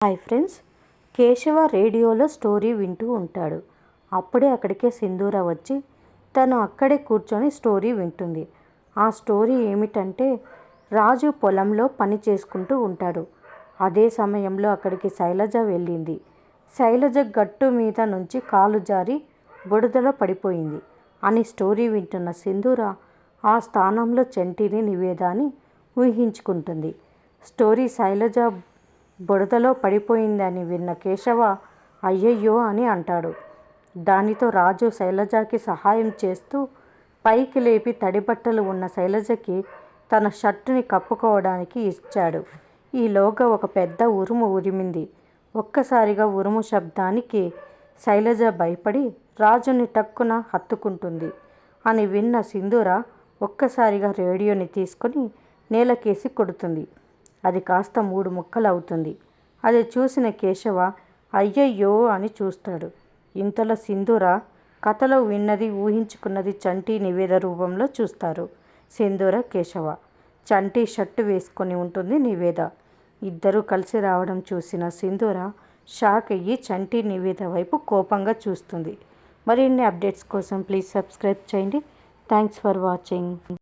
Hi friends. Keshava రేడియోలో story వింటూ ఉంటాడు. అప్పుడే అక్కడికే సింధూర వచ్చి తను అక్కడే కూర్చొని స్టోరీ వింటుంది. ఆ స్టోరీ ఏమిటంటే రాజు పొలంలో పని చేసుకుంటూ ఉంటాడు. అదే సమయంలో అక్కడికి శైలజ వెళ్ళింది. శైలజ గట్టు మీద నుంచి కాలు జారి బుడదలో పడిపోయింది అని స్టోరీ వింటున్న సింధూర ఆ స్థానంలో చెంటిని నివేదాని ఊహించుకుంటుంది. స్టోరీ శైలజ బుడదలో పడిపోయిందని విన్న కేశవ అయ్యయ్యో అని అంటాడు. దానితో రాజు శైలజకి సహాయం చేస్తూ పైకి లేపి తడిబట్టలు ఉన్న శైలజకి తన షర్టుని కప్పుకోవడానికి ఇచ్చాడు. ఈలోగా ఒక పెద్ద ఉరుము ఉరిమింది. ఒక్కసారిగా ఉరుము శబ్దానికి శైలజ భయపడి రాజుని టక్కున హత్తుకుంటుంది అని విన్న సింధూర ఒక్కసారిగా రేడియోని తీసుకొని నేలకేసి కొడుతుంది. అది కాస్త మూడు ముక్కలు అవుతుంది అది చూసిన కేశవ అయ్యయ్యో అని చూస్తాడు. ఇంతలో సింధూర కథలో విన్నది ఊహించుకున్నది చంటి నివేద రూపంలో చూస్తారు. సింధూర కేశవ. చంటి షర్టు వేసుకొని ఉంటుంది నివేద. ఇద్దరూ కలిసి రావడం చూసిన సింధూర షాక్ అయ్యి చంటి నివేద వైపు కోపంగా చూస్తుంది. మరిన్ని అప్డేట్స్ కోసం ప్లీజ్ సబ్స్క్రైబ్ చేయండి. Thanks for watching.